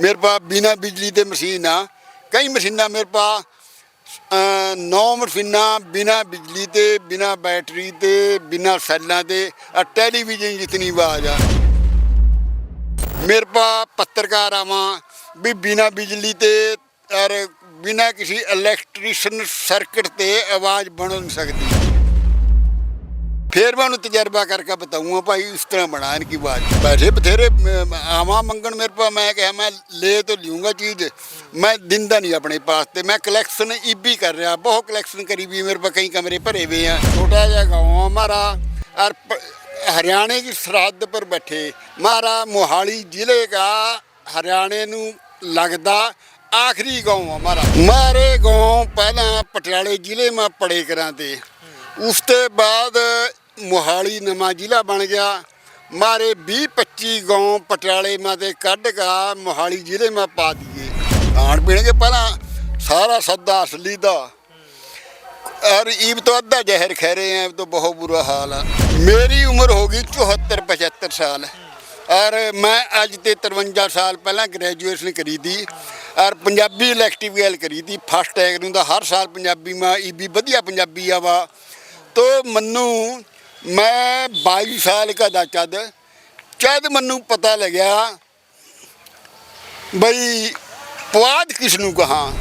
ਮੇਰੇ ਪਾ ਬਿਨਾ ਬਿਜਲੀ ਤੇ ਮਸ਼ੀਨ ਆ। ਕਈ ਮਸ਼ੀਨਾਂ ਮੇਰੇ ਪਾ ਅ, ਨੌ ਮਸ਼ੀਨਾਂ ਬਿਨਾ ਬਿਜਲੀ ਤੇ ਬਿਨਾ ਬੈਟਰੀ ਤੇ ਬਿਨਾ ਸੈੱਲਾਂ ਤੇ ਆ ਟੈਲੀਵਿਜ਼ਨ ਜਿਤਨੀ ਆਵਾਜ਼ ਆ। ਮੇਰੇ ਪਾ ਪੱਤਰਕਾਰ ਆਵਾਂ ਵੀ ਬਿਨਾ ਬਿਜਲੀ ਤੇ ਔਰ ਬਿਨਾ ਕਿਸੇ ਇਲੈਕਟ੍ਰੀਸ਼ੀਅਨ ਸਰਕਟ ਤੇ ਆਵਾਜ਼ ਬਣ ਨਹੀਂ ਸਕਦੀ। ਫਿਰ ਮੈਂ ਉਹਨੂੰ ਤਜਰਬਾ ਕਰਕੇ ਬਤਾਉਂਗਾ ਭਾਈ ਇਸ ਤਰ੍ਹਾਂ ਬਣਾਉਣ की बात वैसे बथेरे आवा मंगन मेरे पास मैं कहा मैं ले तो लूँगा चीज़ मैं दिंदा नहीं अपने पास ਤੇ ਮੈਂ ਕਲੈਕਸ਼ਨ ਈਬੀ ਕਰ ਰਿਹਾ ਬਹੁਤ ਕਲੈਕਸ਼ਨ ਕਰੀ ਵੀ ਮੇਰੇ पास कई कमरे भरे हुए हैं छोटा सा गाँव है हमारा और प- हरियाणा की सरहद पर बैठे हमारा मोहाली जिले का हरियाणा ਨੂੰ लगदा आखिरी गांव हमारा हमारे गांव पहला पटियाले जिले में पड़े कराते ਉਸ ਤੋਂ ਬਾਅਦ ਮੋਹਾਲੀ ਨਵਾਂ ਜ਼ਿਲ੍ਹਾ ਬਣ ਗਿਆ। ਮਾਰੇ 20 25 ਗਾਉਂ ਪਟਿਆਲੇ ਮਾ ਦੇ ਕੱਢ ਕੇ ਮੋਹਾਲੀ ਜ਼ਿਲ੍ਹੇ ਮਾ ਪਾ ਦਈਏ। ਖਾਣ ਪੀਣਗੇ ਪਹਿਲਾਂ ਸਾਰਾ ਸੱਦਾ ਅਸਲੀ ਦਾ। ਔਰ ਇਹ ਤੋਂ ਅੱਧਾ ਜ਼ਹਿਰ ਖੈ ਰਹੇ ਆ ਤੋਂ ਬਹੁਤ ਬੁਰਾ ਹਾਲ ਆ। ਮੇਰੀ ਉਮਰ ਹੋ ਗਈ 74 75 ਸਾਲ। ਔਰ ਮੈਂ ਅੱਜ ਤੇ 53 ਸਾਲ ਪਹਿਲਾਂ ਗ੍ਰੈਜੂਏਸ਼ਨ ਕਰੀ ਦੀ ਔਰ ਪੰਜਾਬੀ ਇਲੈਕਟਿਵ ਗੈਲ ਕਰੀ ਦੀ ਫਸਟ ਟੈਗ ਨੂੰ ਦਾ ਹਰ ਸਾਲ ਪੰਜਾਬੀ ਮਾ ਈਬੀ ਵਧੀਆ ਪੰਜਾਬੀ ਆ ਵਾ ਤੋ ਮੰਨੂ ਮੈਂ 22 ਸਾਲ ਦਾ ਦਾ ਚਦ ਜਦ ਮੈਨੂੰ ਪਤਾ ਲੱਗਿਆ ਬਈ ਪੁਆਧ ਕਿਸ ਨੂੰ ਕਹਾਂ?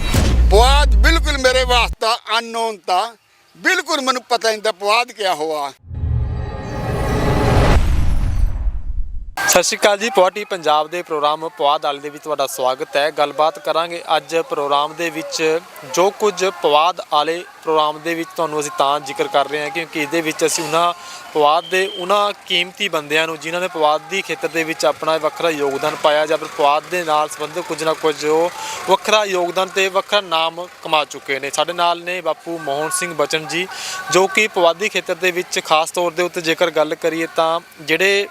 ਪੁਆਧ ਬਿਲਕੁਲ ਮੇਰੇ ਵਾਸਤਾ ਅਨਨੋਨ ਤਾ, ਬਿਲਕੁਲ ਮੈਨੂੰ ਪਤਾ ਨਹੀਂ ਤਾਂ ਪੁਆਧ ਕਿਆ ਹੋਆ। ਸਤਿ ਸ਼੍ਰੀ ਅਕਾਲ ਜੀ ਪੌਟੀ ਪੰਜਾਬ ਦੇ ਪ੍ਰੋਗਰਾਮ ਪਵਾਦ ਵਾਲੇ ਦੇ ਵਿੱਚ ਤੁਹਾਡਾ ਸਵਾਗਤ ਹੈ। ਗੱਲਬਾਤ ਕਰਾਂਗੇ ਅੱਜ ਪ੍ਰੋਗਰਾਮ ਦੇ ਵਿੱਚ ਜੋ ਕੁਝ ਪਵਾਦ ਵਾਲੇ ਪ੍ਰੋਗਰਾਮ ਦੇ ਵਿੱਚ ਤੁਹਾਨੂੰ ਅਸੀਂ ਤਾਂ ਜ਼ਿਕਰ ਕਰ ਰਹੇ ਹਾਂ ਕਿਉਂਕਿ ਇਹਦੇ ਵਿੱਚ ਅਸੀਂ ਉਹਨਾਂ ਪਵਾਦ ਦੇ, ਉਹਨਾਂ ਕੀਮਤੀ ਬੰਦਿਆਂ ਨੂੰ, ਜਿਨ੍ਹਾਂ ਨੇ ਪਵਾਦ ਦੀ ਖੇਤਰ ਦੇ ਵਿੱਚ ਆਪਣਾ ਵੱਖਰਾ ਯੋਗਦਾਨ ਪਾਇਆ ਜਾਂ ਫਿਰ ਪਵਾਦ ਦੇ ਨਾਲ ਸੰਬੰਧਿਤ ਕੁਝ ਨਾ ਕੁਝ ਵੱਖਰਾ ਯੋਗਦਾਨ ਤੇ ਵੱਖਰਾ ਨਾਮ ਕਮਾ ਚੁੱਕੇ ਨੇ। ਸਾਡੇ ਨਾਲ ਨੇ ਬਾਪੂ ਮੋਹਨ ਸਿੰਘ ਬਚਨ ਜੀ, ਜੋ ਕਿ ਪਵਾਦੀ ਖੇਤਰ ਦੇ ਵਿੱਚ ਖਾਸ ਤੌਰ ਦੇ ਉੱਤੇ ਜੇਕਰ ਗੱਲ ਕਰੀਏ ਤਾਂ ਜਿਹੜੇ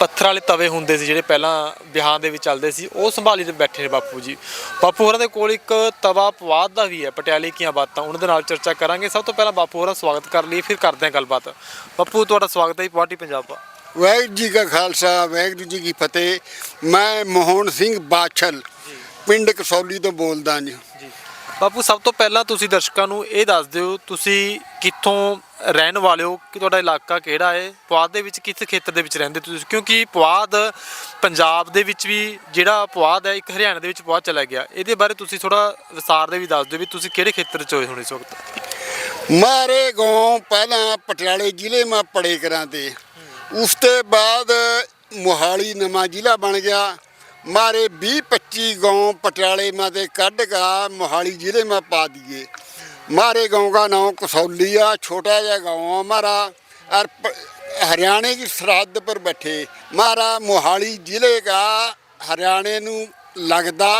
ਪੱਥਰ ਵਾਲੇ ਤਵੇ ਹੁੰਦੇ ਸੀ ਜਿਹੜੇ ਪਹਿਲਾਂ ਵਿਆਹਾਂ ਦੇ ਵਿੱਚ ਚੱਲਦੇ ਸੀ ਉਹ ਸੰਭਾਲੀ ਤੇ ਬੈਠੇ ਨੇ ਬਾਪੂ ਜੀ। ਬਾਪੂ ਹੋਰਾਂ ਦੇ ਕੋਲ ਇੱਕ ਤਵਾ ਪਵਾਦ ਦਾ ਵੀ ਹੈ ਪਟਿਆਲੇ ਕੀਆਂ ਬਾਤਾਂ ਉਹਨਾਂ ਦੇ ਨਾਲ ਚਰਚਾ ਕਰਾਂਗੇ। ਸਭ ਤੋਂ ਪਹਿਲਾਂ ਬਾਪੂ ਹੋਰਾਂ ਦਾ ਸਵਾਗਤ ਕਰ ਲਈ ਫਿਰ ਕਰਦੇ ਹਾਂ ਗੱਲਬਾਤ। ਬਾਪੂ ਤੁਹਾਡਾ ਸਵਾਗਤ ਹੈ ਜੀ ਪਾਰਟੀ ਪੰਜਾਬ ਦਾ। ਵਾਹਿਗੁਰੂ ਜੀ ਕਾ ਖਾਲਸਾ ਵਾਹਿਗੁਰੂ ਜੀ ਕੀ ਫਤਿਹ। ਮੈਂ ਮੋਹਨ ਸਿੰਘ ਬਾਛਲ ਪਿੰਡ ਕਸੌਲੀ ਤੋਂ ਬੋਲਦਾ ਜੀ। ਬਾਪੂ ਸਭ ਤੋਂ ਪਹਿਲਾਂ ਤੁਸੀਂ ਦਰਸ਼ਕਾਂ ਨੂੰ ਇਹ ਦੱਸ ਦਿਓ ਤੁਸੀਂ ਕਿੱਥੋਂ ਰਹਿਣ ਵਾਲੇ ਹੋ ਕਿ ਤੁਹਾਡਾ ਇਲਾਕਾ ਕਿਹੜਾ ਹੈ? ਪੁਆਧ ਦੇ ਵਿੱਚ ਕਿਸ ਖੇਤਰ ਦੇ ਵਿੱਚ ਰਹਿੰਦੇ ਤੁਸੀਂ? ਕਿਉਂਕਿ ਪੁਆਧ ਪੰਜਾਬ ਦੇ ਵਿੱਚ ਵੀ ਜਿਹੜਾ ਪੁਆਧ ਹੈ, ਇੱਕ ਹਰਿਆਣਾ ਦੇ ਵਿੱਚ ਪੁਆਧ ਚਲਾ ਗਿਆ। ਇਹਦੇ ਬਾਰੇ ਤੁਸੀਂ ਥੋੜਾ ਵਿਸਤਾਰ ਦੇ ਵੀ ਦੱਸ ਦਿਓ ਵੀ ਤੁਸੀਂ ਕਿਹੜੇ ਖੇਤਰ 'ਚ ਹੋਏ ਹੋਣੇ ਇਸ ਵਕਤ? ਮਾਰੇ ਗਾਉਂ ਪਹਿਲਾਂ ਪਟਿਆਲੇ ਜ਼ਿਲ੍ਹੇ ਮਾ ਪੜੇ ਕਰਾਂ 'ਤੇ। ਉਸ ਤੋਂ ਬਾਅਦ ਮੋਹਾਲੀ ਨਵਾਂ ਜ਼ਿਲ੍ਹਾ ਬਣ ਗਿਆ। ਮਾਰੇ 20 25 ਗਾਉਂ ਪਟਿਆਲੇ ਮਾ ਤੇ ਕੱਢ ਕੇ ਮੋਹਾਲੀ ਜ਼ਿਲ੍ਹੇ ਮਾ ਪਾ ਦਿए मारे गांव का नाम कसौलिया छोटा सा गांव है हमारा और प- हरियाणा की सरहद पर बैठे हमारा मोहाली जिले का हरियाणा ਨੂੰ लगदा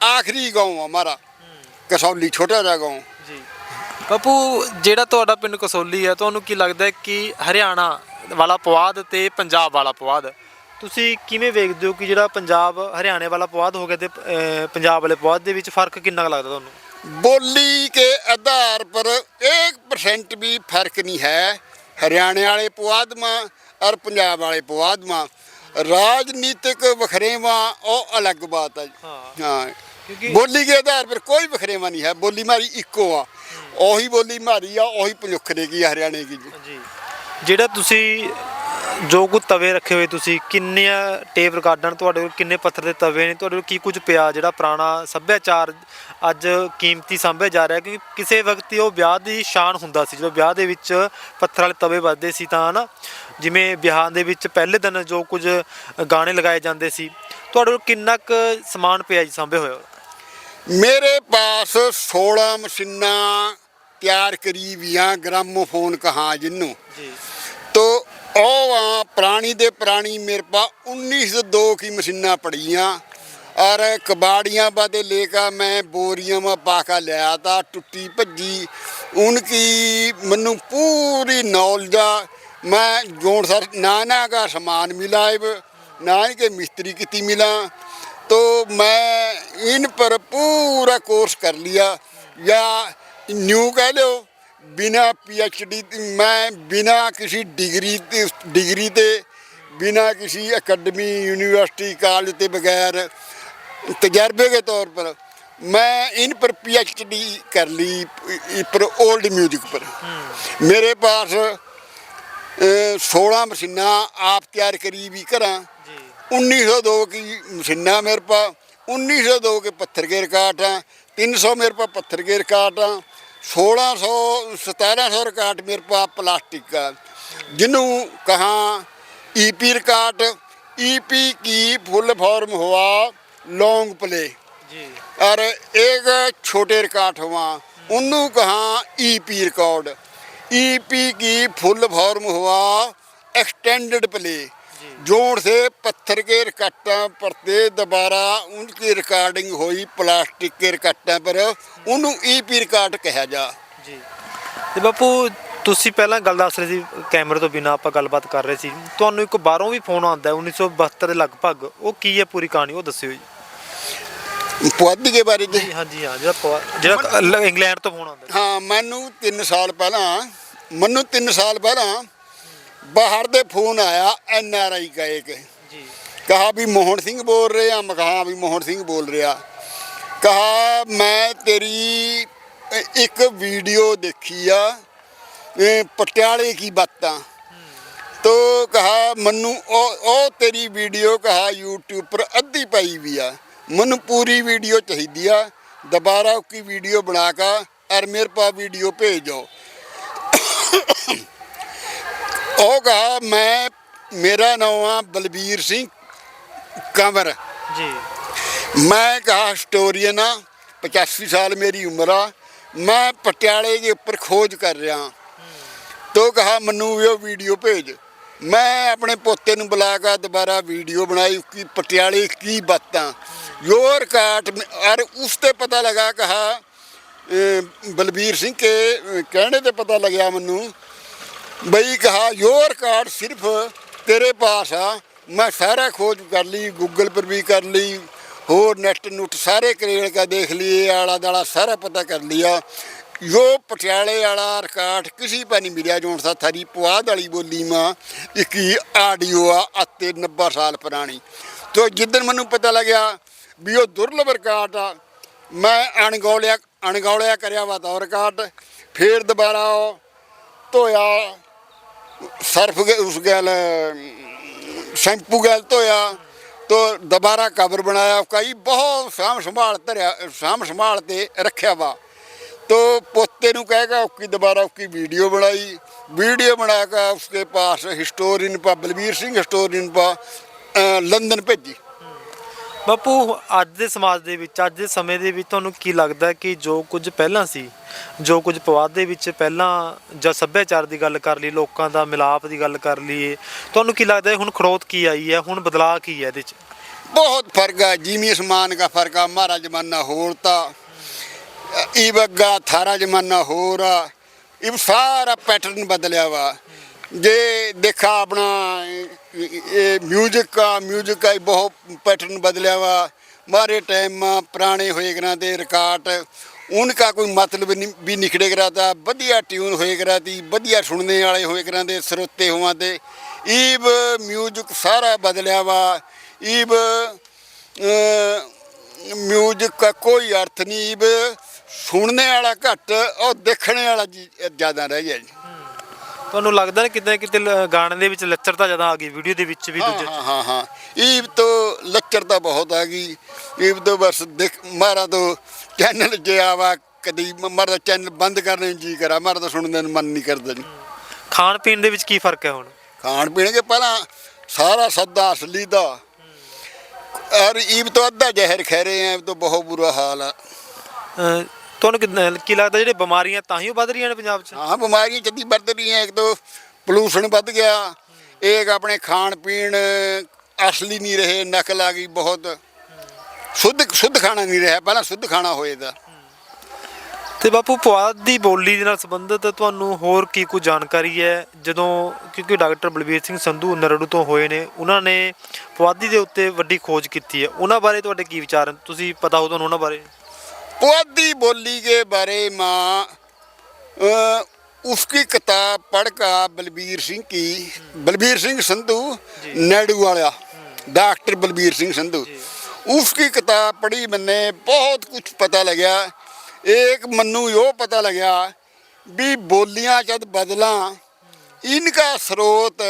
आखिरी गांव है हमारा कसौली छोटा सा गांव ਜੀ ਬਾਪੂ ਜਿਹੜਾ ਤੁਹਾਡਾ ਪਿੰਡ ਕਸੌਲੀ ਹੈ ਤੁਹਾਨੂੰ ਕੀ ਲੱਗਦਾ ਹੈ ਕਿ ਹਰਿਆਣਾ ਵਾਲਾ ਪੁਆਧ ਤੇ ਪੰਜਾਬ ਵਾਲਾ ਪੁਆਧ ਤੁਸੀਂ ਕਿਵੇਂ ਵੇਖਦੇ ਹੋ ਕਿ ਜਿਹੜਾ ਪੰਜਾਬ ਹਰਿਆਣੇ ਵਾਲਾ ਪੁਆਧ ਹੋ ਗਿਆ ਤੇ ਅਹ, ਪੰਜਾਬ ਵਾਲੇ ਪੁਆਧ ਦੇ ਵਿੱਚ ਫਰਕ ਕਿੰਨਾ ਕੁ ਲੱਗਦਾ ਤੁਹਾਨੂੰ ਬੋਲੀ ਕੇ ਆਧਾਰ ਪਰ 1% ਵੀ ਫ਼ਰਕ ਨਹੀਂ ਹੈ। ਹਰਿਆਣੇ ਵਾਲੇ ਪੁਆਦਮਾ ਔਰ ਪੰਜਾਬ ਵਾਲੇ ਪੁਆਦਮਾ ਰਾਜਨੀਤਿਕ ਵਖਰੇਵਾ ਉਹ ਅਲੱਗ ਬਾਤ ਹੈ ਹਾਂ। ਬੋਲੀ ਦੇ ਆਧਾਰ ਪਰ ਕੋਈ ਵਖਰੇਵਾ ਨਹੀਂ ਹੈ। ਬੋਲੀ ਮਾਰੀ ਇੱਕੋ ਆ। ਉਹੀ ਬੋਲੀ ਮਾਰੀ ਆ ਉਹੀ ਪੰਜੁਖ ਦੇ ਕੀ ਹਰਿਆਣੇ ਕੀ ਜਿਹੜਾ ਤੁਸੀਂ ਜੋ ਕੁ ਤਵੇ ਰੱਖੇ ਹੋਏ ਤੁਸੀਂ ਕਿੰਨੀਆਂ ਟੇਪ ਰਿਕਾਰਡਾਂ ਤੁਹਾਡੇ ਕੋਲ ਕਿੰਨੇ ਪੱਥਰ ਦੇ ਤਵੇ ਨੇ ਤੁਹਾਡੇ ਕੋਲ ਕੀ ਕੁਝ ਪਿਆ ਜਿਹੜਾ ਪੁਰਾਣਾ ਸੱਭਿਆਚਾਰ ਅੱਜ ਕੀਮਤੀ ਸਾਂਭਿਆ ਜਾ ਰਿਹਾ? ਕਿਉਂਕਿ ਕਿਸੇ ਵਕਤ ਉਹ ਵਿਆਹ ਦੀ ਸ਼ਾਨ ਹੁੰਦਾ ਸੀ ਜਦੋਂ ਵਿਆਹ ਦੇ ਵਿੱਚ ਪੱਥਰ ਵਾਲੇ ਤਵੇ ਵੱਜਦੇ ਸੀ ਤਾਂ ਹਨਾ ਜਿਵੇਂ ਵਿਆਹਾਂ ਦੇ ਵਿੱਚ ਪਹਿਲੇ ਦਿਨ ਜੋ ਕੁਝ ਗਾਣੇ ਲਗਾਏ ਜਾਂਦੇ ਸੀ ਤੁਹਾਡੇ ਕੋਲ ਕਿੰਨਾ ਕੁ ਸਮਾਨ ਪਿਆ ਜੀ ਸਾਂਭੇ ਹੋਇਆ? ਮੇਰੇ ਪਾਸ 16 ਮਸ਼ੀਨਾਂ ਤਿਆਰ ਕਰੀ ਵੀਆਂ ਗ੍ਰਾਮੋਫੋਨ ਕਹਾ ਜਿੰਨੂੰ। ਜੀ। ਉਹ ਆ ਪੁਰਾਣੀ ਦੇ ਪੁਰਾਣੀ ਮੇਰੇ ਪਾ 1902 ਕੀ ਮਸ਼ੀਨਾਂ ਪੜੀਆਂ ਔਰ ਕਬਾੜੀਆਂ ਬਾਦੇ ਲੇਕਾ ਮੈਂ ਬੋਰੀਆਂ ਮਾ ਪਾਕਾ ਲਿਆ ਤਾ ਟੁੱਟੀ ਭੱਜੀ ਉਨਕੀ ਮੈਨੂੰ ਪੂਰੀ ਨੌਲੇਜ ਆ ਮੈਂ ਜੋਨ ਸਰ ਨਾਨਾ ਦਾ ਸਮਾਨ ਮਿਲਾਇਬ ਨਾ ਹੀ के मिस्त्री कितनी मिला तो मैं इन पर पूरा कोर्स कर लिया या न्यू कह लो ਬਿਨਾ ਪੀਐਚਡੀ ਮੈਂ ਬਿਨਾ ਕਿਸੇ ਡਿਗਰੀ ਤੇ ਡਿਗਰੀ ਤੇ ਬਿਨਾ ਕਿਸੇ ਅਕੈਡਮੀ ਯੂਨੀਵਰਸਿਟੀ ਕਾਲਜ ਤੇ ਬਗੈਰ ਤਜਰਬੇ ਦੇ ਤੌਰ ਪਰ ਮੈਂ ਇਨ ਪਰ ਪੀ ਐੱਚ ਡੀ ਕਰ ਲਈ ਪਰ 올ਡ 뮤직 ਪਰ ਮੇਰੇ ਪਾਸ 16 ਮਸ਼ੀਨਾਂ ਆਪ ਤਿਆਰ ਕਰੀ ਵੀ ਕਰਾਂ। 1902 ਕੀ ਮਸ਼ੀਨਾਂ ਮੇਰੇ ਪਾ 1902 ਕੇ ਪੱਥਰ ਕੇ ਰਿਕਾਰਡ ਆ 300 ਮੇਰੇ ਪਾ ਪੱਥਰ ਕੇ ਰਿਕਾਰਡ ਆ 1600 1700 रिकार्ड मेरे पास प्लास्टिक का जिन्हों कहा ईपी रिकार्ड ईपी की फुल फॉर्म हुआ लॉन्ग प्ले ਜੀ और एक छोटे रिकॉर्ड हुआ उन्हों कहा ईपी रिकॉर्ड ईपी की फुल फॉर्म हुआ एक्सटेंडेड प्ले जोड़ से पत्थर के रिकट्टा परते दोबारा उनकी रिकॉर्डिंग हुई प्लास्टिक के रिकट्टा पर उन्हों ईपी रिकॉर्ड कहा जा ਜੀ ਤੇ ਬਾਪੂ ਤੁਸੀਂ ਪਹਿਲਾਂ ਗੱਲ ਦੱਸ ਰਹੇ ਸੀ ਕੈਮਰੇ ਤੋਂ ਬਿਨਾ ਆਪਾਂ ਗੱਲਬਾਤ ਕਰ ਰਹੇ ਸੀ ਤੁਹਾਨੂੰ ਇੱਕ ਬਾਹਰੋਂ ਵੀ ਫੋਨ ਆਉਂਦਾ ਹੈ 1972 ਦੇ ਲਗਭਗ ਉਹ ਕੀ ਹੈ ਪੂਰੀ ਕਹਾਣੀ ਉਹ ਦੱਸਿਓ ਜੀ ਪੁਆਧੀ ਕੇ ਬਾਰੇ ਜੀ ਜੀ ਹਾਂਜੀ ਹਾਂ ਜਿਹੜਾ ਪਵਾ- ਜਿਹੜਾ ਲ- ਇੰਗਲੈਂਡ ਤੋਂ ਫੋਨ ਆਉਂਦਾ ਹਾਂ ਮੈਨੂੰ 3 ਸਾਲ ਪਹਿਲਾਂ ਮੈਨੂੰ 3 ਸਾਲ ਪਹਿਲਾਂ ਬਾਹਰ ਦੇ ਫੋਨ ਆਇਆ ਐਨ ਆਰ ਆਈ का एक ਜੀ कहा भी मोहन सिंह बोल रहे हैं मैं कहा भी मोहन सिंह बोल रहा कहा मैं तेरी एक वीडियो देखी आ ए, पटियाले की बातें तो कहा मनु ओ, ओ तेरी वीडियो कहा यूट्यूब पर अद्धी पाई भी आ मनु पूरी वीडियो चाहिए आ दोबारा उसकी वीडियो बनाकर और मेरे पास वीडियो भेजो ਉਹ ਕਹਾ ਮੈਂ ਮੇਰਾ ਨਾਮ ਆ ਬਲਬੀਰ ਸਿੰਘ ਕੰਵਰ। ਜੀ। ਮੈਂ ਕਹਾ ਹਿਸਟੋਰੀਅਨ ਆ 85 ਸਾਲ ਮੇਰੀ ਉਮਰ ਆ। ਮੈਂ ਪਟਿਆਲੇ ਦੇ ਉੱਪਰ ਖੋਜ ਕਰ ਰਿਹਾ ਤੋ ਕਹਾ ਮੈਨੂੰ ਉਹ ਵੀਡੀਓ ਭੇਜ। ਮੈਂ ਆਪਣੇ ਪੋਤੇ ਨੂੰ ਬੁਲਾ ਕੇ ਦੁਬਾਰਾ ਵੀਡੀਓ ਬਣਾਈ ਕਿ ਪਟਿਆਲੇ ਕੀ ਬਾਤਾਂ। ਯੋਰ ਕਾਟ ਔਰ ਉਸ ਤੇ ਪਤਾ ਲਗਾ ਕਹਾ ਬਲਬੀਰ ਸਿੰਘ ਕੇ ਕਹਿਣੇ ਤੇ ਪਤਾ ਲੱਗਿਆ ਮੈਨੂੰ ਬਈ ਕਹਾ ਯੋ ਰਿਕਾਰਡ ਸਿਰਫ ਤੇਰੇ ਪਾਸ ਆ। ਮੈਂ ਸਾਰਾ ਖੋਜ ਕਰ ਲਈ ਗੂਗਲ ਪਰ ਵੀ ਕਰ ਲਈ, ਹੋਰ ਨੈਟ ਨੁੱਟ ਸਾਰੇ ਕਰੇਲ ਕਾ ਦੇਖ ਲਈਏ, ਆਲਾ ਦਾਲਾ ਸਾਰਾ ਪਤਾ ਕਰ ਲਿਆ। ਯੋ ਪਟਿਆਲੇ ਵਾਲਾ ਰਿਕਾਰਡ ਕਿਸੇ ਪਾ ਨਹੀਂ ਮਿਲਿਆ ਜੋਂ ਸਾ ਥਾਰੀ ਪੁਆਧ ਵਾਲੀ ਬੋਲੀ ਮਾਂ, ਇੱਕ ਆਡੀਓ ਆ ਅਤੇ 90 ਸਾਲ ਪੁਰਾਣੀ। ਤੋ ਜਿੱਦਨ ਮੈਨੂੰ ਪਤਾ ਲੱਗਿਆ ਵੀ ਉਹ ਦੁਰਲਭ ਰਿਕਾਰਡ ਆ, ਮੈਂ ਅਣਗੌਲਿਆ ਅਣਗੌਲਿਆ ਕਰਿਆ ਵਾ ਤਾਂ ਰਿਕਾਰਡ ਫੇਰ ਦੁਬਾਰਾ ਉਹ ਧੋਇਆ ਸਰਫ ਗ- ਉਸ ਗੈਲ शैम्पू गैल धोया तो दोबारा कवर बनाया कई बहुत साम संभाल धरिया साम संभाल ते रखा वा तो पोते ਨੂੰ कहेगा उसकी दोबारा उसकी वीडियो बनाई वीडियो बनाकर उसके पास हिस्टोरियन पा बलबीर सिंह हिस्टोरियन पा अ, लंदन भेजी ਬਾਪੂ, ਅੱਜ ਦੇ ਸਮਾਜ ਦੇ ਵਿੱਚ, ਅੱਜ ਦੇ ਸਮੇਂ ਦੇ ਵਿੱਚ ਤੁਹਾਨੂੰ ਕੀ ਲੱਗਦਾ ਕਿ ਜੋ ਕੁਝ ਪਹਿਲਾਂ ਸੀ, ਜੋ ਕੁਝ ਪਵਾਦ ਦੇ ਵਿੱਚ ਪਹਿਲਾਂ ਜਾਂ ਸੱਭਿਆਚਾਰ ਦੀ ਗੱਲ ਕਰ ਲਈ, ਲੋਕਾਂ ਦਾ ਮਿਲਾਪ ਦੀ ਗੱਲ ਕਰ ਲਈਏ, ਤੁਹਾਨੂੰ ਕੀ ਲੱਗਦਾ ਹੁਣ ਖੜੋਤ ਕੀ ਆਈ ਹੈ, ਹੁਣ ਬਦਲਾਅ ਕੀ ਹੈ ਇਹਦੇ 'ਚ? ਬਹੁਤ ਫ਼ਰਕ ਹੈ ਜਿਵੇਂ ਸਮਾਨ ਦਾ ਫ਼ਰਕ ਆ ਮਹਾਰਾ ਜ਼ਮਾਨਾ ਹੋਰ ਤਾਂ ਈ ਬੱਗਾ ਥਾਰਾ ਜ਼ਮਾਨਾ ਹੋਰ ਆ, ਇਹ ਸਾਰਾ ਪੈਟਰਨ ਬਦਲਿਆ ਵਾ। ਜੇ ਦੇਖਾ ਆਪਣਾ ਇਹ ਮਿਊਜ਼ਿਕ ਆ 뮤직 ਆ ਬਹੁਤ ਪੈਟਰਨ ਬਦਲਿਆ ਵਾ। ਮਾਰੇ ਟਾਈਮ ਪੁਰਾਣੇ ਹੋਏ ਗਰਾਂ ਦੇ ਰਿਕਾਰਡ ਉਨ੍ਹਾਂ ਕੋਈ ਮਤਲਬ ਵੀ ਨਿਕੜੇ ਕਰਾਤਾ ਵਧੀਆ ਟਿਊਨ ਹੋਏ ਕਰਾਤੀ ਵਧੀਆ ਸੁਣਨੇ ਵਾਲੇ ਹੋਏ ਕਰਾਂ ਦੇ ਸਰੋਤੇ ਹੋਵਾਂ ਤੇ ਈਵ ਮਿਊਜ਼ਿਕ ਸਾਰਾ ਬਦਲਿਆ ਵਾ। ਈਵ 뮤직 ਦਾ ਕੋਈ ਅਰਥ ਨਹੀਂ ਈਵ ਸੁਣਨੇ ਵਾਲਾ ਘੱਟ ਉਹ ਦੇਖਣੇ ਵਾਲਾ ਜ਼ਿਆਦਾ ਰਹਿ ਗਿਆ ਜੀ। ਤੁਹਾਨੂੰ ਲੱਗਦਾ ਨਾ ਕਿਤੇ ਨਾ ਕਿਤੇ ਲ- ਗਾਣੇ ਦੇ ਵਿੱਚ ਲੱਚਰਤਾ ਜ਼ਿਆਦਾ ਆ ਗਈ ਵੀਡੀਓ ਦੇ ਵਿੱਚ ਵੀ हाँ ਦੂਜੇ 'ਚ हाँ हाँ हाँ ईब तो लच्चरता बहुत आ गई ईब तो बस देख मारा तो चैनल जे आवा कदी मारा चैनल बंद करने ਨੂੰ ਜੀ ਕਰਾ ਮਾਰਾ ਤਾਂ ਸੁਣਨ ਨੂੰ ਮਨ ਨਹੀਂ ਕਰਦਾ ਜੀ ਖਾਣ ਪੀਣ ਦੇ ਵਿੱਚ ਕੀ ਫਰਕ ਹੈ ਹੁਣ ਖਾਣ ਪੀਣ ਕੇ ਪਹਿਲਾਂ ਸਾਰਾ ਸੱਦਾ ਅਸਲੀ ਦਾ ਔਰ ਈਬ ਤੋਂ ਅੱਧਾ ਜ਼ਹਿਰ ਖਾ ਰਹੇ ਆ तो बहुत बुरा हाल है ਅਹ ਤੁਹਾਨੂੰ ਕੀ ਲੱਗਦਾ ਜਿਹੜੇ ਬਿਮਾਰੀਆਂ ਤਾਂ ਹੀ ਵੱਧ ਰਹੀਆਂ ਨੇ ਪੰਜਾਬ 'ਚ? ਹਾਂ ਬਿਮਾਰੀਆਂ ਜੱਦੀ ਵੱਧ ਰਹੀਆਂ ਇੱਕ ਤਾਂ ਪੋਲੂਸ਼ਨ ਵੱਧ ਗਿਆ ਇੱਕ ਆਪਣੇ ਖਾਣ ਪੀਣ ਅਸਲੀ ਨਹੀਂ ਰਹੇ ਨਕਲ ਆ ਗਈ ਬਹੁਤ। ਸ਼ੁੱਧ ਸ਼ੁੱਧ ਖਾਣਾ ਨਹੀਂ ਰਿਹਾ ਪਹਿਲਾਂ ਸ਼ੁੱਧ ਖਾਣਾ ਹੋਏ ਦਾ ਤੇ ਬਾਪੂ ਪੁਆਧ ਦੀ ਬੋਲੀ ਦੇ ਨਾਲ ਸੰਬੰਧਿਤ ਤੁਹਾਨੂੰ ਹੋਰ ਕੀ ਕੋਈ ਜਾਣਕਾਰੀ ਹੈ? ਜਦੋਂ ਕਿਉਂਕਿ ਡਾਕਟਰ ਬਲਬੀਰ ਸਿੰਘ ਸੰਧੂ ਨਰੜੂ ਤੋਂ ਹੋਏ ਨੇ ਉਹਨਾਂ ਨੇ ਪੁਆਧੀ ਦੇ ਉੱਤੇ ਵੱਡੀ ਖੋਜ ਕੀਤੀ ਹੈ। ਉਹਨਾਂ ਬਾਰੇ ਤੁਹਾਡੇ ਕੀ ਵਿਚਾਰ ਹਨ? ਤੁਸੀਂ ਪਤਾ ਹੋ ਤੁਹਾਨੂੰ ਉਹਨਾਂ ਬਾਰੇ? पुआधी बोली के बारे में अ, उसकी किताब पढ़कर बलबीर सिंह की बलबीर सिंह संधू जी। नैडू वाला डॉक्टर बलबीर सिंह संधू उसकी किताब पढ़ी मैंने बहुत कुछ पता लगा एक मन्नू यो पता लगा भी बोलियां जद बदला इनका स्रोत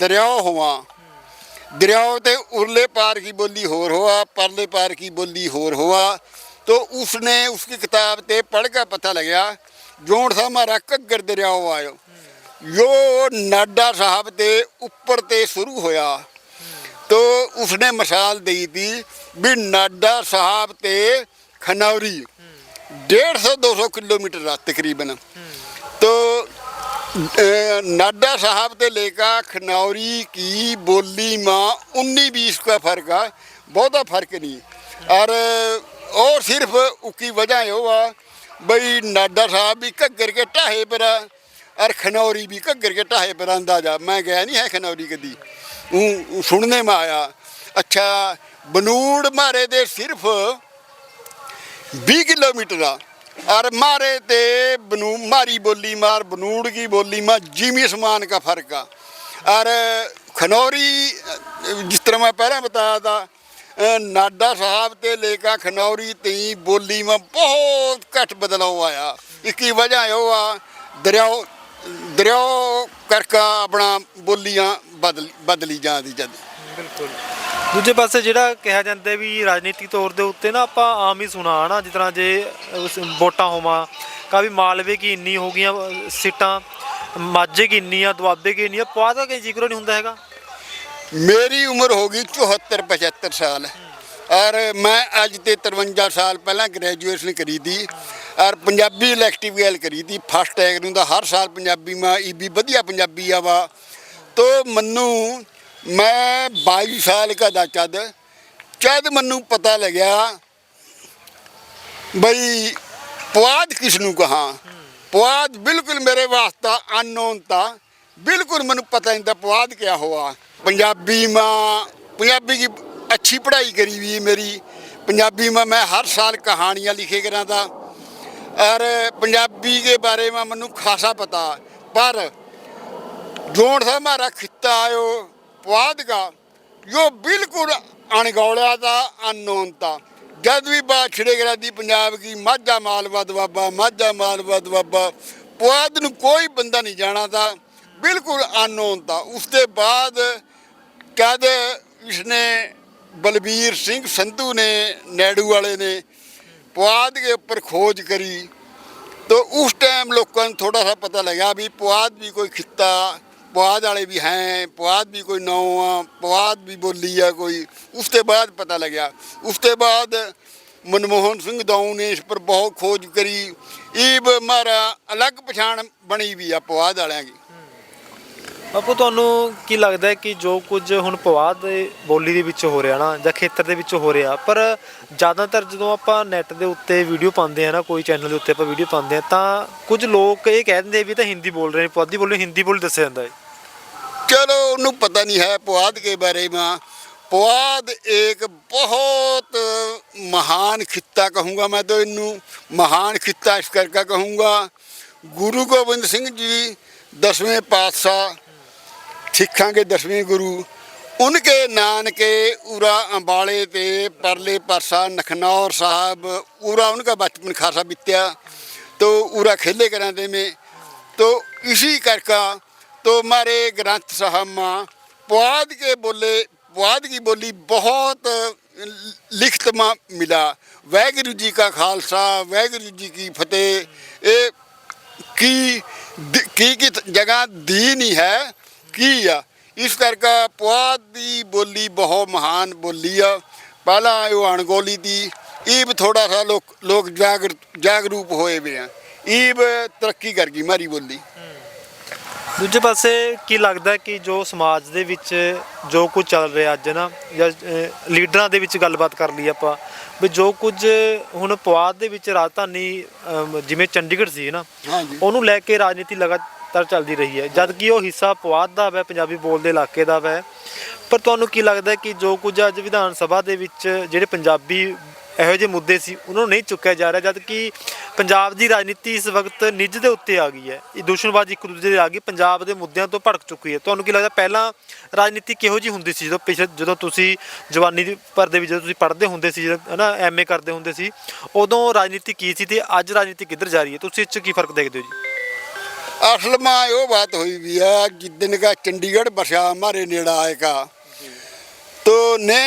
दरियाओ हुआ दरियाओं ते उरले पार की बोली होर हुआ परले पार की बोली होर हुआ तो उसने उसकी किताब ते पढ़ के पता लगा जोड़ सा हमारा घग्गर दरियाओ आयो यो नाडा साहब ते ऊपर ते शुरू होया तो उसने मिसाल दी थी भी नाडा साहब ते खनौरी डेढ़ सौ दो सौ किलोमीटर रहा तकरीबन तो अ, नाडा साहब ते लेकर खनौरी की बोली में उन्नीस बीस का फर्क है बहुता फर्क नहीं और ਔਰ ਸਿਰਫ ਉੱਕੀ ਵਜ੍ਹਾ ਉਹ ਆ ਬਈ ਨਾਡਾ ਸਾਹਿਬ ਵੀ ਘੱਗਰ ਕੇ ਢਾਹੇ ਪਰਾ ਔਰ ਖਨੌਰੀ ਵੀ ਘੱਗਰ ਕੇ ਢਾਹੇ ਪਰਾ ਜਾ ਮੈਂ ਗਿਆ ਨਹੀਂ ਹੈ ਖਨੌਰੀ ਕਦੀ। ਉਹ ਸੁਣਨੇ ਮਾ ਆਇਆ। ਅੱਛਾ, ਬਨੂੜ ਮਾਰੇ ਦੇ ਸਿਰਫ 20 ਕਿਲੋਮੀਟਰ ਆ। ਔਰ ਮਾਰੇ ਤੇ ਬਨੂ, ਮਾਰੀ ਬੋਲੀ ਮਾਰ, ਬਨੂੜ ਕੀ ਬੋਲੀ ਮਾ ਜਿਮੀ ਸਮਾਨ ਦਾ ਫ਼ਰਕ ਆ। ਔਰ ਖਨੌਰੀ, ਜਿਸ ਤਰ੍ਹਾਂ ਮੈਂ ਪਹਿਲਾਂ ਬਤਾਇਆ ਤਾਂ ਨਾਡਾ ਸਾਹਿਬ ਤੇ ਲੇਕਾ ਖਨੌਰੀ ਤੇ ਬੋਲੀ ਮੈਂ ਬਹੁਤ ਘੱਟ ਬਦਲਾਅ ਆਇਆ। ਇੱਕੀ ਵਜ੍ਹਾ ਉਹ ਆ ਦਰਿਆਓ ਦਰਿਆਓ ਕਰਕਾ ਆਪਣਾ ਬੋਲੀਆਂ ਬਦਲੀ ਜਾਂਦੀ ਜਦ। ਬਿਲਕੁਲ। ਦੂਜੇ ਪਾਸੇ ਜਿਹੜਾ ਕਿਹਾ ਜਾਂਦਾ ਵੀ ਰਾਜਨੀਤਿਕ ਤੌਰ ਦੇ ਉੱਤੇ ਨਾ ਆਪਾਂ ਆਮ ਹੀ ਸੁਣਾ, ਹਨਾ, ਜਿਸ ਤਰ੍ਹਾਂ ਜੇ ਵੋਟਾਂ ਹੋਵਾਂ ਕਾ ਵੀ ਮਾਲਵੇ ਕੀ ਇੰਨੀ ਹੋ ਗਈਆਂ ਸੀਟਾਂ, ਮਾਝੇ ਕੀ ਇੰਨੀ ਆ ਦੁਆਬੇ ਕੀ ਇੰਨੀ ਆ ਪਵਾਦਾ ਕੇ ਜ਼ਿਕਰ ਨਹੀਂ ਹੁੰਦਾ ਹੈਗਾ। ਮੇਰੀ ਉਮਰ ਹੋ ਗਈ 74 75 ਸਾਲ। ਔਰ ਮੈਂ ਅੱਜ ਤੇ 53 ਸਾਲ ਪਹਿਲਾਂ ਗ੍ਰੈਜੂਏਸ਼ਨ ਕਰੀ ਦੀ ਔਰ ਪੰਜਾਬੀ ਇਲੈਕਟਿਵ ਗੱਲ ਕਰੀ ਦੀ ਫਸਟ ਟੈਗ ਨੂੰ ਦਾ ਹਰ ਸਾਲ ਪੰਜਾਬੀ, ਮਾ ਈਬੀ ਵਧੀਆ ਪੰਜਾਬੀ ਆ ਵਾ। ਤੋ ਮੰਨੂ, ਮੈਂ 22 ਸਾਲ ਦਾ ਦਾ ਚਦ ਚਦ ਮੰਨੂ ਪਤਾ ਲੱਗਿਆ ਬਈ ਪੁਆਦ ਕਿਸ ਨੂੰ ਕਹਾ? ਪੁਆਦ ਬਿਲਕੁਲ ਮੇਰੇ ਵਾਸਤਾ ਅਨਨੋਨ ਤਾਂ। ਬਿਲਕੁਲ ਮੈਨੂੰ ਪਤਾ ਨਹੀਂ ਦਾ ਪੁਆਦ ਕਿਆ ਹੋਆ। ਪੰਜਾਬੀ ਮਾਂ, ਪੰਜਾਬੀ ਦੀ ਅੱਛੀ ਪੜ੍ਹਾਈ ਕਰੀ ਵੀ ਮੇਰੀ। ਪੰਜਾਬੀ ਮਾਂ, ਮੈਂ ਹਰ ਸਾਲ ਕਹਾਣੀਆਂ ਲਿਖੇ ਕਰਾਂ ਕਰਾਂਦਾ ਔਰ ਪੰਜਾਬੀ ਦੇ ਬਾਰੇ ਮੈਂ ਮੈਨੂੰ ਖਾਸਾ ਪਤਾ। ਪਰ ਜੋਣ ਸਾ ਮਾਰਾ ਖਿੱਤਾ ਆਇਓ ਪਵਾਦ ਜੋ ਬਿਲਕੁਲ ਅਣਗੌਲਿਆ ਦਾ, ਅਨਨੋਨ ਤਾ। ਜਦ ਵੀ ਬਾਛੜੇ ਗਰਾ ਦੀ ਪੰਜਾਬ ਕੀ, ਮਾਝਾ ਮਾਲਵਾ ਦਵਾਬਾ, ਮਾਝਾ ਮਾਲਵਾ ਦਵਾਬਾ। ਪੁਆਦ ਨੂੰ ਕੋਈ ਬੰਦਾ ਨਹੀਂ ਜਾਣਦਾ। ਬਿਲਕੁਲ ਅਨਨੋਨ ਤਾ। ਉਸ ਦੇ ਬਾਅਦ कद इसने बलबीर सिंह संधू ने नैडू वाले ने पुआध के ऊपर खोज करी तो उस टाइम लोगों को थोड़ा सा पता लगा भी पुआध भी कोई खिता पुआध वाले भी हैं पुआध भी कोई नौवा पुआध भी बोली है कोई उसके बाद पता लगा उसके बाद मनमोहन सिंह दाऊ ने इस पर बहुत खोज करी ईब हमारा अलग पछाण बनी हुई है पुआध वालियां की ਬਾਪੂ ਤੁਹਾਨੂੰ ਕੀ ਲੱਗਦਾ ਹੈ ਕਿ ਜੋ ਕੁਝ ਹੁਣ ਪਵਾਦ ਦੇ ਬੋਲੀ ਦੇ ਵਿੱਚ ਹੋ ਰਿਹਾ ਨਾ ਜਾਂ ਖੇਤਰ ਦੇ ਵਿੱਚ ਹੋ ਰਿਹਾ ਪਰ ਜ਼ਿਆਦਾਤਰ ਜਦੋਂ ਆਪਾਂ ਨੈਟ ਦੇ ਉੱਤੇ ਵੀਡੀਓ ਪਾਉਂਦੇ ਆ ਨਾ ਕੋਈ ਚੈਨਲ ਦੇ ਉੱਤੇ ਆਪਾਂ ਵੀਡੀਓ ਪਾਉਂਦੇ ਆ ਤਾਂ ਕੁਝ ਲੋਕ ਇਹ ਕਹਿ ਦਿੰਦੇ ਆ ਵੀ ਇਹ ਤਾਂ ਹਿੰਦੀ ਬੋਲ ਰਹੇ ਨੇ ਪੁਆਧੀ ਬੋਲ ਰਹੇ ਹਿੰਦੀ ਬੋਲ ਦੱਸਿਆ ਜਾਂਦਾ ਹੈ चलो उन्हें पता नहीं है पुआध के बारे में पुआध एक बहुत महान खिता कहूँगा मैं तो इनू महान खिता इस करके कहूँगा गुरु गोबिंद सिंह जी दसवें पातशाह सिखा के दसवें गुरु उनके नानके उरा अंबाले ते परले परसा नखनौर साहब उरा उनका बचपन खासा बीत्या तो उरा खेले कराते में तो इसी करका तो हमारे ग्रंथ साहब में पुआध के बोले पुआध की बोली बहुत लिखत में मिला वाहगुरु जी का खालसा वाहगुरु जी की फतेह ये की द- की की जगह दी नहीं है की आ ਇਸ ਕਰਕੇ ਪੁਆਧ ਦੀ ਬੋਲੀ ਬਹੁਤ ਮਹਾਨ ਬੋਲੀ ਆ। ਪਹਿਲਾਂ ਇਹ ਅਣਗੋਲੀ ਦੀ ਈਬ ਥੋੜਾ ਸਾ ਲੋਕ ਲੋਕ ਜਾਗਰ ਜਾਗਰੂਕ ਹੋਏ ਵੇ ਆ। ਈਬ ਤਰੱਕੀ ਕਰ ਗਈ ਮਾਰੀ ਬੋਲੀ। ਦੂਜੇ ਪਾਸੇ ਕੀ ਲੱਗਦਾ ਕਿ ਜੋ ਸਮਾਜ ਦੇ ਵਿੱਚ ਜੋ ਕੁਝ ਚੱਲ ਰਿਹਾ ਅੱਜ ਨਾ ਜਾਂ ਲੀਡਰਾਂ ਦੇ ਵਿੱਚ ਗੱਲਬਾਤ ਕਰ ਲਈ ਆਪਾਂ ਵੀ ਜੋ ਕੁਝ ਹੁਣ ਪੁਆਧ ਦੇ ਵਿੱਚ ਰਾਜਧਾਨੀ ਜਿਵੇਂ ਚੰਡੀਗੜ੍ਹ ਸੀ ਨਾ ਉਹਨੂੰ ਲੈ ਕੇ ਰਾਜਨੀਤੀ ਲਗਾਤਾਰ ਚੱਲਦੀ ਰਹੀ ਹੈ। ਜਦ ਕਿ ਉਹ ਹਿੱਸਾ ਪੁਆਧ ਦਾ ਹੈ ਪੰਜਾਬੀ ਬੋਲਦੇ ਇਲਾਕੇ ਦਾ ਹੈ ਪਰ ਤੁਹਾਨੂੰ ਕੀ ਲੱਗਦਾ ਕਿ ਜੋ ਕੁਝ ਅੱਜ ਵਿਧਾਨ ਸਭਾ ਦੇ ਵਿੱਚ ਜਿਹੜੇ ਪੰਜਾਬੀ ਇਹੋ ਜਿਹੇ ਮੁੱਦੇ ਸੀ, ਉਹਨਾਂ ਨੂੰ ਨਹੀਂ ਚੁੱਕਿਆ ਜਾ ਰਿਹਾ, ਜਦ ਕਿ ਪੰਜਾਬ ਦੀ ਰਾਜਨੀਤੀ ਇਸ ਵਕਤ ਨਿੱਜ ਦੇ ਉੱਤੇ ਆ ਗਈ ਹੈ। ਇਹ ਦੂਸ਼ਣਬਾਜ਼ੀ ਇੱਕ ਦੂਜੇ ਦੇ ਆ ਗਈ, ਪੰਜਾਬ ਦੇ ਮੁੱਦਿਆਂ ਤੋਂ ਭੜਕ ਚੁੱਕੀ ਹੈ। ਤੁਹਾਨੂੰ ਕੀ ਲੱਗਦਾ ਪਹਿਲਾਂ ਰਾਜਨੀਤੀ ਕਿਹੋ ਜੀ ਹੁੰਦੀ ਸੀ, ਜਦੋਂ ਪਿਛਲੇ ਜਦੋਂ ਤੁਸੀਂ ਜਵਾਨੀ ਦੀ ਭਰ ਦੇ ਵਿੱਚ, ਜਦੋਂ ਤੁਸੀਂ ਪੜ੍ਹਦੇ ਹੁੰਦੇ ਸੀ, ਜਦੋਂ ਹਨਾ ਐਮਏ ਕਰਦੇ ਹੁੰਦੇ ਸੀ, ਉਦੋਂ ਰਾਜਨੀਤੀ ਕੀ ਸੀ ਤੇ ਅੱਜ ਰਾਜਨੀਤੀ ਕਿੱਧਰ ਜਾ ਰਹੀ ਹੈ? ਤੁਸੀਂ ਇਸ 'ਚ ਕੀ ਫ਼ਰਕ ਦੇਖਦੇ ਹੋ ਜੀ? असल में वो बात हुई भी है जिस दिन का चंडीगढ़ बसा हमारे नेड़ा आएगा तो ने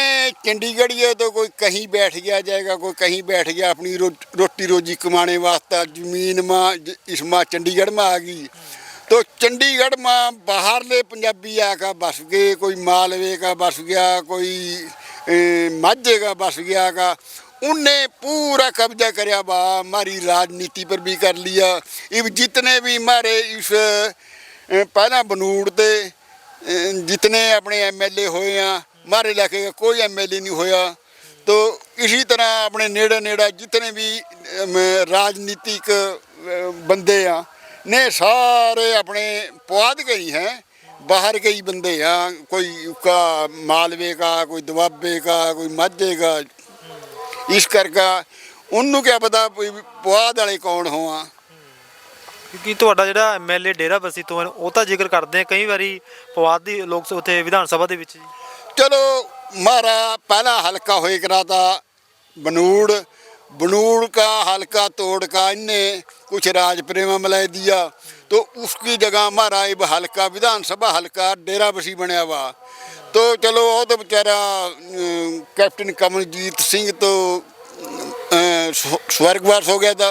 चंडीगढ़ ये तो कोई कहीं बैठ गया जाएगा कोई कहीं बैठ गया अपनी रो, रोटी रोजी कमाने वास्ते जमीन में ज- इस माँ चंडीगढ़ में आ गई तो चंडीगढ़ में बाहरले पंजाबी आकर बस गए कोई मालवे का बस गया कोई ए, माझे का बस गया का उनने पूरा कब्जा करया बा हमारी राजनीति पर भी कर लिया इब जितने भी हमारे इस अ, पहला बनूड़ ते अ, जितने अपने एमएलए होए हैं हमारे इलाके का कोई एमएलए नहीं होया तो इसी तरह अपने नेड़े नेड़ा जितने भी अम, राजनीतिक अ, बंदे हैं ने सारे अपने पुआध गई हैं बाहर के ही बंदे हैं कोई का मालवे का कोई दुआबे का कोई माझे का ਇਸ ਕਰਕੇ ਉਹਨੂੰ ਕਿਆ ਪਤਾ ਵੀ ਪੁਆਧ ਵਾਲੇ ਕੌਣ ਹੋਵਾਂ ਕਿਉਂਕਿ ਤੁਹਾਡਾ ਜਿਹੜਾ ਐਮਐਲਏ ਡੇਰਾ ਬਸੀ ਤੋਂ ਉਹ ਤਾਂ ਜ਼ਿਕਰ ਕਰਦੇ ਆ ਕਈ ਵਾਰੀ ਪਵਾਦ ਦੀ ਲੋਕ ਉੱਥੇ ਵਿਧਾਨ ਸਭਾ ਦੇ ਵਿੱਚ ਚਲੋ ਮਾਰਾ ਪਹਿਲਾ ਹਲਕਾ ਹੋਏ ਕਰਾਤਾ ਬਨੂੜ ਬਨੂੜ ਕਾ ਹਲਕਾ ਤੋੜ ਕਾ ਇਹਨੇ ਕੁਛ ਰਾਜ ਪ੍ਰੇਮ ਮਿਲਾਇ ਦਿਆ। तो उसकी जगह हमारा अब हल्का विधानसभा हल्का डेरा बसी बनया हुआ तो चलो वो तो बेचारा अम, कैप्टन कमलजीत सिंह तो अ, स्व- स्वर्गवास हो गया था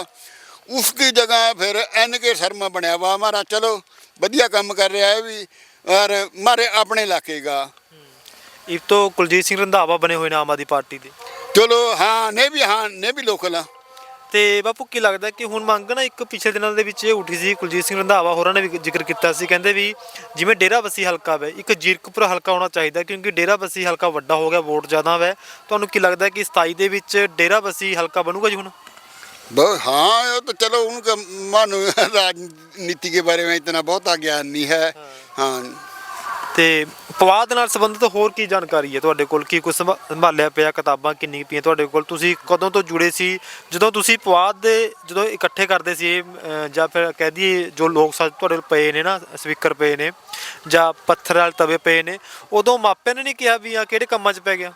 उसकी जगह फिर एन के शर्मा बनया हुआ हमारा चलो बढ़िया काम कर रहा है भी और हमारे अपने इलाके का ਇੱਕ ਤੋਂ ਕੁਲਜੀਤ ਸਿੰਘ ਰੰਧਾਵਾ ਬਣੇ ਹੋਏ ਨੇ ਆਮ ਆਦਮੀ ਪਾਰਟੀ ਦੇ ਚਲੋ ਹਾਂ ਨੇ ਵੀ ਹਾਂ ਨੇ ਵੀ ਲੋਕਲ ਆ ਤੇ ਬਾਪੂ ਕੀ ਲੱਗਦਾ ਕਿ ਹੁਣ ਮੰਗ ਨਾ ਇੱਕ ਪਿਛਲੇ ਦਿਨਾਂ ਦੇ ਵਿੱਚ ਇਹ ਉੱਠੀ ਸੀ ਕੁਲਜੀਤ ਸਿੰਘ ਰੰਧਾਵਾ ਹੋਰਾਂ ਨੇ ਵੀ ਜ਼ਿਕਰ ਕੀਤਾ ਸੀ ਕਹਿੰਦੇ ਵੀ ਜਿਵੇਂ ਡੇਰਾ ਬੱਸੀ ਹਲਕਾ ਵੇ ਇੱਕ ਜੀਰਕਪੁਰ ਹਲਕਾ ਹੋਣਾ ਚਾਹੀਦਾ ਕਿਉਂਕਿ ਡੇਰਾ ਬੱਸੀ ਹਲਕਾ ਵੱਡਾ ਹੋ ਗਿਆ ਵੋਟ ਜ਼ਿਆਦਾ ਵੇ ਤੁਹਾਨੂੰ ਕੀ ਲੱਗਦਾ ਕਿ 27 ਦੇ ਵਿੱਚ ਡੇਰਾ ਬੱਸੀ ਹਲਕਾ ਬਣੂਗਾ ਜੀ ਹੁਣ बहुत हाँ वो तो चलो उनका मानो राजनीति के बारे में इतना बहुत ज्ञान नहीं है हाँ ਤੇ ਪਵਾਹ ਦੇ ਨਾਲ ਸੰਬੰਧਿਤ ਹੋਰ ਕੀ ਜਾਣਕਾਰੀ ਹੈ ਤੁਹਾਡੇ ਕੋਲ? ਕੀ ਕੁਝ ਸੰਭਾਲਿਆ ਪਿਆ, ਕਿਤਾਬਾਂ ਕਿੰਨੀ ਪਈਆਂ ਤੁਹਾਡੇ ਕੋਲ? ਤੁਸੀਂ ਕਦੋਂ ਤੋਂ ਜੁੜੇ ਸੀ? ਜਦੋਂ ਤੁਸੀਂ ਪਵਾਹ ਦੇ, ਜਦੋਂ ਇਕੱਠੇ ਕਰਦੇ ਸੀ ਜਾਂ ਫਿਰ ਕਹਿ ਦਈਏ ਜੋ ਲੋਕ ਸਾਜ ਤੁਹਾਡੇ ਕੋਲ ਪਏ ਨੇ ਨਾ, ਸਪੀਕਰ ਪਏ ਨੇ, ਜਾਂ ਪੱਥਰ ਵਾਲੇ ਤਵੇ ਪਏ ਨੇ, ਉਦੋਂ ਮਾਪਿਆਂ ਨੇ ਨਹੀਂ ਕਿਹਾ ਵੀ ਆ ਕਿਹੜੇ ਕੰਮਾਂ 'ਚ ਪੈ ਗਿਆ?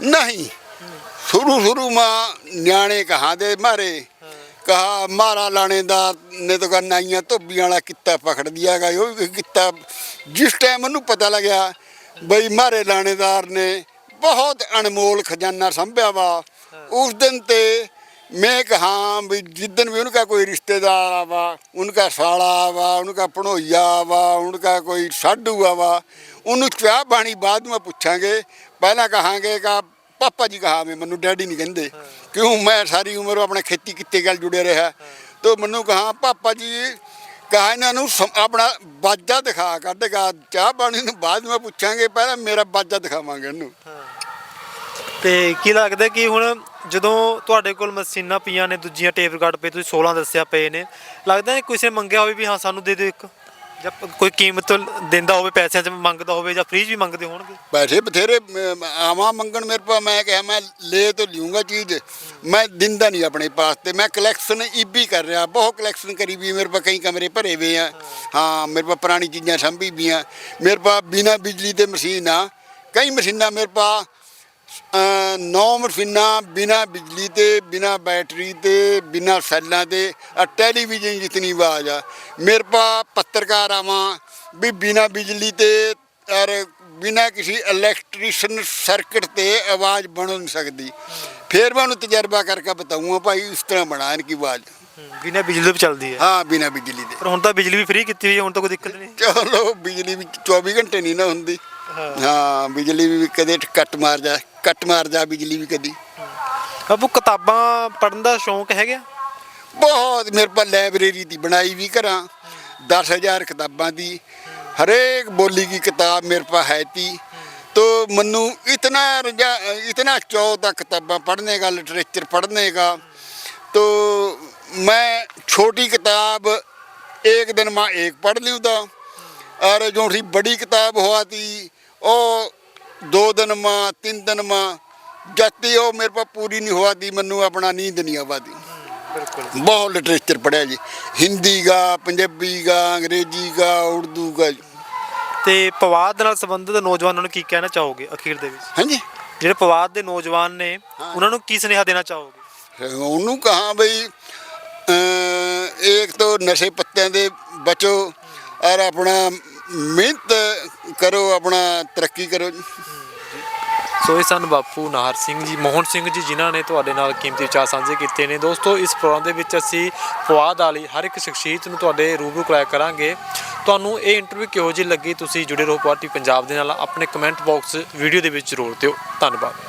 ਨਹੀਂ। ਸ਼ੁਰੂ ਸ਼ੁਰੂ ਮਾਂ ਨਿਆਣੇ ਕਹਾਂ ਦੇ ਮਾਰੇ? ਕਹਾ, ਮਾਰਾ ਲਾਣੇ ਦਾ ਨੇ ਤਾਂ ਕਹਾ ਨਾਈਆਂ ਧੋਬੀਆਂ ਵਾਲਾ ਕਿੱਤਾ ਪਕੜ ਦਿਆਗਾ ਉਹ ਵੀ ਕਿੱਤਾ, ਜਿਸ ਟਾਈਮ ਉਹਨੂੰ ਪਤਾ ਲੱਗਿਆ ਬਈ ਮਾਰੇ ਲਾਣੇਦਾਰ ਨੇ ਬਹੁਤ ਅਣਮੋਲ ਖਜ਼ਾਨਾ ਸੰਭਿਆ ਵਾ। ਉਸ ਦਿਨ ਤੇ ਮੈਂ ਕਹਾ ਵੀ ਜਿੱਦਨ ਵੀ ਉਹਨਾਂ ਦਾ ਕੋਈ ਰਿਸ਼ਤੇਦਾਰ ਆ ਵਾ ਉਹਨਾਂ ਦਾ ਸਾਲਾ ਵਾ ਉਹਨਾਂ ਦਾ ਪਣੋਈਆ ਵਾ ਉਹਨਾਂ ਦਾ ਕੋਈ ਸਾਡੂ ਵਾ ਉਹਨੂੰ ਚਾਹ ਬਾਣੀ ਬਾਅਦ ਵਿੱਚ ਪੁੱਛਾਂਗੇ। ਪਹਿਲਾਂ ਕਹਾਂਗੇ ਕਿ ਪਾਪਾ ਜੀ ਕਹਾ ਮੈਂ ਮੈਨੂੰ ਡੈਡੀ ਨਹੀਂ ਕਹਿੰਦੇ। ਕਿਉਂ ਮੈਂ ਸਾਰੀ ਉਮਰ ਆਪਣੇ ਖੇਤੀ ਕਿੱਤੇ ਗੱਲ ਜੁੜਿਆ ਰਿਹਾ। ਤੋ ਮੈਨੂੰ ਕਹਾ, ਪਾਪਾ ਜੀ, ਕਹਾ ਇਹਨਾਂ ਨੂੰ ਆਪਣਾ ਬਾਜਾ ਦਿਖਾ ਕੱਢੇਗਾ ਚਾਹ ਪਾਣੀ ਨੂੰ ਬਾਅਦ ਮੈਂ ਪੁੱਛਾਂਗੇ, ਪਹਿਲਾਂ ਮੇਰਾ ਬਾਜਾ ਦਿਖਾਵਾਂਗੇ ਇਹਨੂੰ। ਤੇ ਕੀ ਲੱਗਦਾ ਕਿ ਹੁਣ ਜਦੋਂ ਤੁਹਾਡੇ ਕੋਲ ਮਸ਼ੀਨਾਂ ਪਈਆਂ ਨੇ, ਦੂਜੀਆਂ ਟੇਪ ਰਿਕਾਰਡ ਪਏ, ਤੁਸੀਂ 16 ਦੱਸਿਆ ਪਏ ਨੇ, ਲੱਗਦਾ ਹੈ ਕਿਸੇ ਮੰਗਿਆ ਹੋਵੇ ਵੀ ਹਾਂ, ਸਾਨੂੰ ਦੇ ਦਿਓ ਇੱਕ? ਜਾਂ ਪ- ਕੋਈ ਕੀਮਤ ਦਿੰਦਾ ਹੋਵੇ ਪੈਸਿਆਂ 'ਚ ਮੰਗਦਾ ਹੋਵੇ ਜਾਂ ਫ੍ਰੀ 'ਚ ਵੀ ਮੰਗਦੇ ਹੋਣਗੇ? ਪੈਸੇ ਬਥੇਰੇ ਅਮ, ਆਵਾਂ ਮੰਗਣ ਮੇਰੇ ਪਾ ਮੈਂ ਕਿਹਾ ਮੈਂ ਲੈ ਤਾਂ ਲਿਊਂਗਾ ਚੀਜ਼। ਮੈਂ ਦਿੰਦਾ ਨਹੀਂ ਆਪਣੇ ਪਾਸ ਤੇ ਮੈਂ ਕਲੈਕਸ਼ਨ ਈਬੀ ਕਰ ਰਿਹਾ ਬਹੁਤ ਕਲੈਕਸ਼ਨ ਕਰੀ ਵੀ ਮੇਰੇ ਪਾ ਕਈ ਕਮਰੇ ਭਰੇ ਹੋਏ ਆ। ਹਾਂ ਮੇਰੇ ਪਾ ਪੁਰਾਣੀ ਚੀਜ਼ਾਂ ਸੰਭੀ ਵੀ ਆ ਮੇਰੇ ਪਾ ਬਿਨਾ ਬਿਜਲੀ ਤੇ ਮਸ਼ੀਨ ਆ। ਕਈ ਮਸ਼ੀਨਾਂ ਮੇਰੇ ਪਾ ਨੌ ਮਸ਼ੀਨਾਂ ਬਿਨਾ ਬਿਜਲੀ ਤੇ ਬਿਨਾ ਬੈਟਰੀ ਤੇ ਬਿਨਾ ਸੈੱਲਾਂ ਤੇ ਆ ਟੈਲੀਵਿਜ਼ਨ ਜਿਤਨੀ ਆਵਾਜ਼ ਆ। ਮੇਰੇ ਪਾ ਪੱਤਰਕਾਰ ਆਵਾਂ ਵੀ ਬਿਨਾ ਬਿਜਲੀ ਤੇ ਔਰ ਬਿਨਾ ਕਿਸੇ ਇਲੈਕਟ੍ਰੀਸ਼ਨ ਸਰਕਟ ਤੇ ਆਵਾਜ਼ ਬਣ ਨਹੀਂ ਸਕਦੀ। ਫਿਰ ਮੈਂ ਉਹਨੂੰ ਤਜਰਬਾ ਕਰਕੇ ਬਤਾਉਂਗਾ ਭਾਈ ਇਸ ਤਰ੍ਹਾਂ ਬਣਾ ਇਨਕੀ ਆਵਾਜ਼। ਬਿਨਾਂ ਬਿਜਲੀ ਤੋਂ ਵੀ ਚੱਲਦੀ ਹੈ? ਹਾਂ ਬਿਨਾ ਬਿਜਲੀ ਦੇ। ਪਰ ਹੁਣ ਤਾਂ ਬਿਜਲੀ ਵੀ ਫ੍ਰੀ ਕੀਤੀ ਹੋਈ ਹੈ ਹੁਣ ਤਾਂ ਕੋਈ ਦਿੱਕਤ ਨਹੀਂ। ਚਲੋ ਬਿਜਲੀ ਵੀ 24 ਘੰਟੇ ਨਹੀਂ ਨਾ ਹੁੰਦੀ। ਹਾਂ। ਬਿਜਲੀ ਵੀ ਕਦੇ ਕੱਟ ਮਾਰ ਜਾ ਕੱਟ ਮਾਰ ਜਾ ਬਿਜਲੀ ਵੀ ਕਦੀ ਬਾਪੂ ਕਿਤਾਬਾਂ ਪੜ੍ਹਨ ਦਾ ਸ਼ੌਂਕ ਹੈਗਾ ਬਹੁਤ ਮੇਰੇ ਪਾ ਲਾਇਬ੍ਰੇਰੀ ਦੀ ਬਣਾਈ ਵੀ ਕਰਾਂ 10000 ਕਿਤਾਬਾਂ ਦੀ ਹਰੇਕ ਬੋਲੀ ਦੀ ਕਿਤਾਬ ਮੇਰੇ ਪਾ ਹੈ ਤੀ तो मन्नू इतना रजा इतना चौ था किताबा पढ़ने का लिटरेचर पढ़ने का तो मैं छोटी किताब एक दिन में एक पढ़ लूँ था और जो सी बड़ी किताब हुआ थी वो दो दिन में तीन दिन में ਜਾਤੀ ਉਹ ਮੇਰੇ ਪਾ ਪੂਰੀ ਨਹੀਂ ਹੋਆ ਦੀ ਮੈਨੂੰ ਆਪਣਾ ਨੀਂਦ ਨਹੀਂ ਆਵਾਦੀ ਬਿਲਕੁਲ ਬਹੁਤ ਲਿਟਰੇਚਰ ਪੜਿਆ ਜੀ ਹਿੰਦੀ ਗਾ ਪੰਜਾਬੀ ਗਾ ਅੰਗਰੇਜ਼ੀ ਗਾ ਉਰਦੂ ਗਾ ਤੇ ਪਵਾਦ ਨਾਲ ਸੰਬੰਧਿਤ ਨੌਜਵਾਨਾਂ ਨੂੰ ਕੀ ਕਹਿਣਾ ਚਾਹੋਗੇ ਅਖੀਰ ਦੇ ਵਿੱਚ ਹਾਂਜੀ ਜਿਹੜੇ ਪਵਾਦ ਦੇ ਨੌਜਵਾਨ ਨੇ ਉਹਨਾਂ ਨੂੰ ਕੀ ਸੁਨੇਹਾ ਦੇਣਾ ਚਾਹੋਗੇ ਉਹਨੂੰ ਕਹਾ ਬਈ ਅਹ, ਇੱਕ ਤਾਂ ਨਸ਼ੇ ਪੱਤਿਆਂ ਦੇ ਬਚੋ ਔਰ ਆਪਣਾ ਮਿਹਨਤ ਕਰੋ, ਆਪਣਾ ਤਰੱਕੀ ਕਰੋ ਜੀ। ਸੋ ਇਹ ਸਨ ਬਾਪੂ ਨਾਹਰ ਸਿੰਘ ਜੀ, ਮੋਹਨ ਸਿੰਘ ਜੀ, ਜਿਨ੍ਹਾਂ ਨੇ ਤੁਹਾਡੇ ਨਾਲ ਕੀਮਤੀ ਵਿਚਾਰ ਸਾਂਝੇ ਕੀਤੇ ਨੇ। ਦੋਸਤੋ, ਇਸ ਪ੍ਰੋਗਰਾਮ ਦੇ ਵਿੱਚ ਅਸੀਂ ਫਵਾਦ ਵਾਲੀ ਹਰ ਇੱਕ ਸ਼ਖਸੀਅਤ ਨੂੰ ਤੁਹਾਡੇ ਰੂਬਰੂ ਕਰਾਇਆ ਕਰਾਂਗੇ। ਤੁਹਾਨੂੰ ਇਹ ਇੰਟਰਵਿਊ ਕਿਹੋ ਜਿਹੀ ਲੱਗੀ, ਤੁਸੀਂ ਜੁੜੇ ਰਹੋ ਪਾਰਟੀ ਪੰਜਾਬ ਦੇ ਨਾਲ। ਆਪਣੇ ਕਮੈਂਟ ਬਾਕਸ ਵੀਡੀਓ ਦੇ ਵਿੱਚ ਜ਼ਰੂਰ ਦਿਓ। ਧੰਨਵਾਦ।